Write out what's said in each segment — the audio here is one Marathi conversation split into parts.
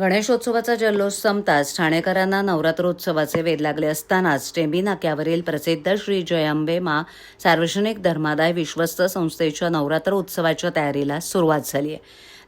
गणेशोत्सवाचा जल्लोष संपताच ठाणेकरांना नवरात्रोत्सवाचे वेध लागले असतानाच टेंबी नाक्यावरील प्रसिद्ध श्री जयंबे मा सार्वजनिक धर्मादाय विश्वस्त संस्थेच्या नवरात्र उत्सवाच्या तयारीला सुरुवात झाली आहे.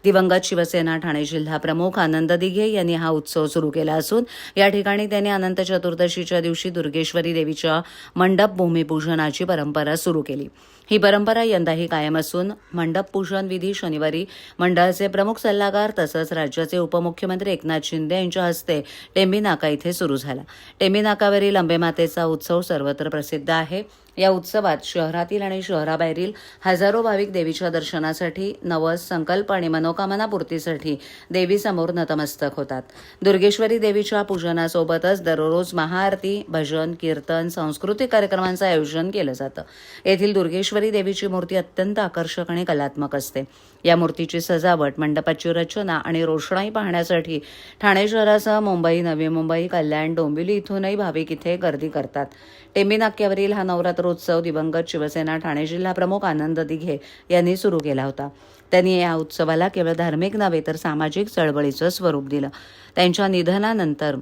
दिवंगत शिवसेना ठाणे जिल्हा प्रमुख आनंद दिघे यांनी हा उत्सव सुरू केला असून या ठिकाणी त्यांनी अनंत चतुर्दशीच्या दिवशी दुर्गेश्वरी देवीच्या मंडप भूमिपूजनाची परंपरा सुरू केली. ही परंपरा यंदाही कायम असून मंडप पूजन विधी शनिवारी मंडळाचे प्रमुख सल्लागार तसंच राज्याचे उपमुख्यमंत्री एकनाथ शिंदे यांच्या हस्ते टेंबी नाका इथे सुरू झाला. टेंबी नाकावरील अंबेमातेचा उत्सव सर्वत्र प्रसिद्ध आहे. या उत्सवात शहरातील आणि शहराबाहेरील हजारो भाविक देवीच्या दर्शनासाठी नवस संकल्प आणि मनोकामना पूर्तीसाठी देवीसमोर नतमस्तक होतात. दुर्गेश्वरी देवीच्या पूजनासोबतच दररोज महाआरती भजन कीर्तन सांस्कृतिक कार्यक्रमांचं आयोजन केलं जातं. येथील दुर्गेश्वरी देवीची मूर्ती अत्यंत आकर्षक आणि कलात्मक असते. या मूर्तीची सजावट मंडपाची रचना आणि रोषणाई पाहण्यासाठी ठाणे शहरासह मुंबई नवी मुंबई कल्याण डोंबिवली इथूनही भाविक इथे गर्दी करतात. टेंबी नाक्यावरील हा नवरात्रोत्सव दिवंगत शिवसेना ठाणे जिल्हा प्रमुख आनंद दिघे यांनी सुरू केला होता. त्यांनी या उत्सवाला केवळ धार्मिक नव्हे तर सामाजिक चळवळीचं स्वरूप दिलं. त्यांच्या निधनानंतर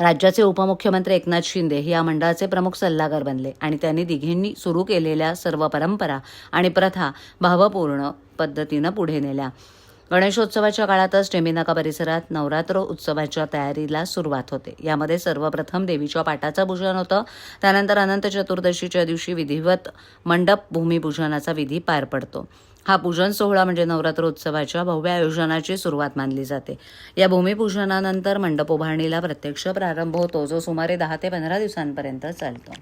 राज्याचे उपमुख्यमंत्री एकनाथ शिंदे हे या मंडळाचे प्रमुख सल्लागार बनले आणि त्यांनी दिघींनी सुरू केलेल्या सर्व परंपरा आणि प्रथा भावपूर्ण पद्धतीनं पुढे नेल्या. गणेशोत्सवाच्या काळातच टेमिनाका परिसरात नवरात्र उत्सवाच्या तयारीला सुरुवात होते. यामध्ये सर्वप्रथम देवीच्या पाटाचं पूजन होतं. त्यानंतर अनंत चतुर्दशीच्या दिवशी विधिवत मंडप भूमिपूजनाचा विधी पार पडतो. हा पूजन सोहळा म्हणजे नवरात्र उत्सवाच्या भव्य आयोजनाची सुरुवात मानली जाते. या भूमिपूजनानंतर मंडप उभारणीला प्रत्यक्ष प्रारंभ होतो जो सुमारे दहा ते पंधरा दिवसांपर्यंत चालतो.